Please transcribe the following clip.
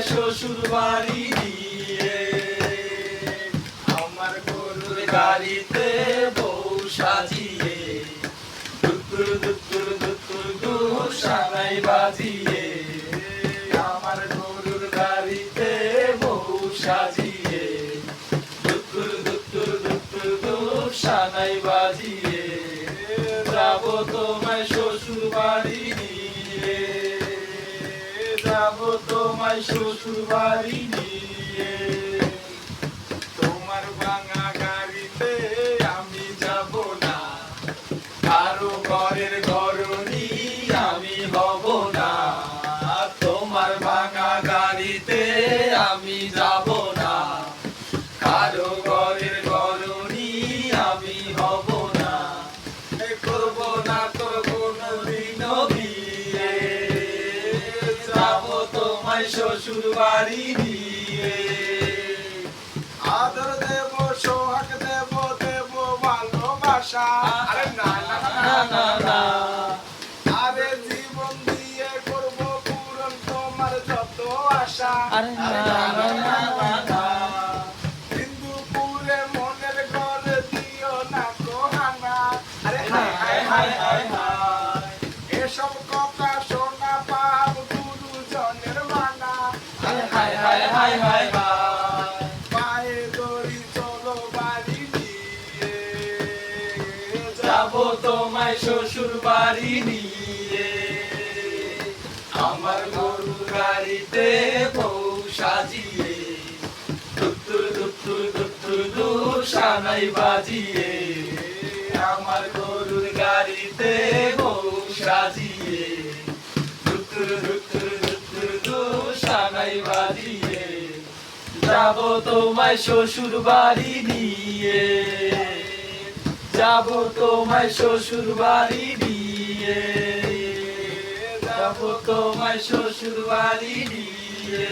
শ্বশুর বাড়ি নিয়ে আমার গরুর গাড়িতে বউ সাজিয়ে দুত্তুর দুত্তুর দুত্তুর দুর বাজিয়ে। আমার গরুর গাড়িতে বউ সাজিয়ে দুত্তুর দুত্তুর দুত্তুর দুর সানাই বাজিয়ে। যাব তোমায় শ্বশুর বাড়ি তোমায় শ্বশুর বাড়ি নিয়ে। শ্বশুর বাড়ি নিয়ে আদর দেব সোহাগ দেব দেব ভালোবাসা আরে না না না আরে জীবন দিয়ে করব পূরণ তোমার যত আশা আরে না না না। তোমায় শ্বশুর বাড়ি নিয়ে। আমার গরু গাড়িতে বউ সাজিয়ে দুত্তুর দুত্তুর দুত্তুর দূর সানাই বাজিয়ে। আমার গরুর গাড়িতে বউ সাজিয়ে দুত্তুর দুত্তুর দুত্তুর দূর সানাই বাজিয়ে। যাব তোমায় শ্বশুর বাড়ি নিয়ে। যাব তোমায় শ্বশুর বাড়ি নিয়ে। যাব তোমায় শ্বশুর বাড়ি নিয়ে।